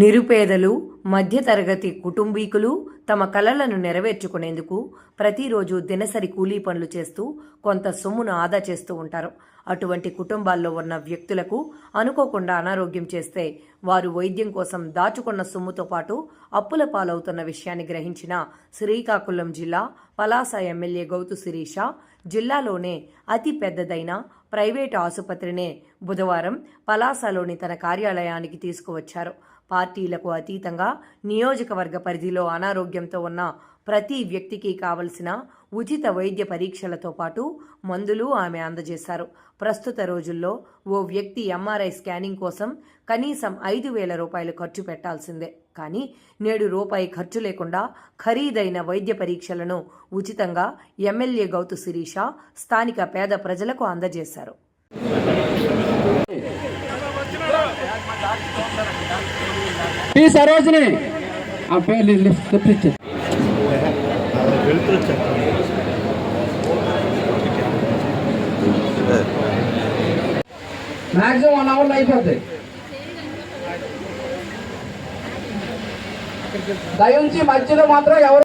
నిరుపేదలు మధ్యతరగతి కుటుంబీకులు తమ కలలను నెరవేర్చుకునేందుకు ప్రతిరోజు దినసరి కూలీ పనులు చేస్తూ కొంత సొమ్మును ఆదా చేస్తూ ఉంటారు. అటువంటి కుటుంబాల్లో ఉన్న వ్యక్తులకు అనుకోకుండా అనారోగ్యం చేస్తే వారు వైద్యం కోసం దాచుకున్న సొమ్ముతో పాటు అప్పుల పాలవుతున్న విషయాన్ని గ్రహించిన శ్రీకాకుళం జిల్లా పలాస ఎమ్మెల్యే గౌతు శిరీష జిల్లాలోనే అతి పెద్దదైన ప్రైవేటు ఆసుపత్రినే బుధవారం పలాసలోని తన కార్యాలయానికి తీసుకువచ్చారు. పార్టీలకు అతీతంగా నియోజకవర్గ పరిధిలో అనారోగ్యంతో ఉన్న ప్రతి వ్యక్తికి కావలసిన ఉచిత వైద్య పరీక్షలతో పాటు మందులు ఆమె అందజేశారు. ప్రస్తుత రోజుల్లో ఓ వ్యక్తి ఎంఆర్ఐ స్కానింగ్ కోసం కనీసం ఐదు వేల రూపాయలు ఖర్చు పెట్టాల్సిందే. కానీ నేడు రూపాయి ఖర్చు లేకుండా ఖరీదైన వైద్య పరీక్షలను ఉచితంగా ఎమ్మెల్యే గౌతు శిరీష స్థానిక పేద ప్రజలకు అందజేశారు. టీ సరోజిని. ఆ పేరు లిఫ్ట్ ఇచ్చే మ్యాక్సిమం వన్ అవర్లో అయిపోద్ది. దయించి మధ్యలో మాత్రం ఎవరు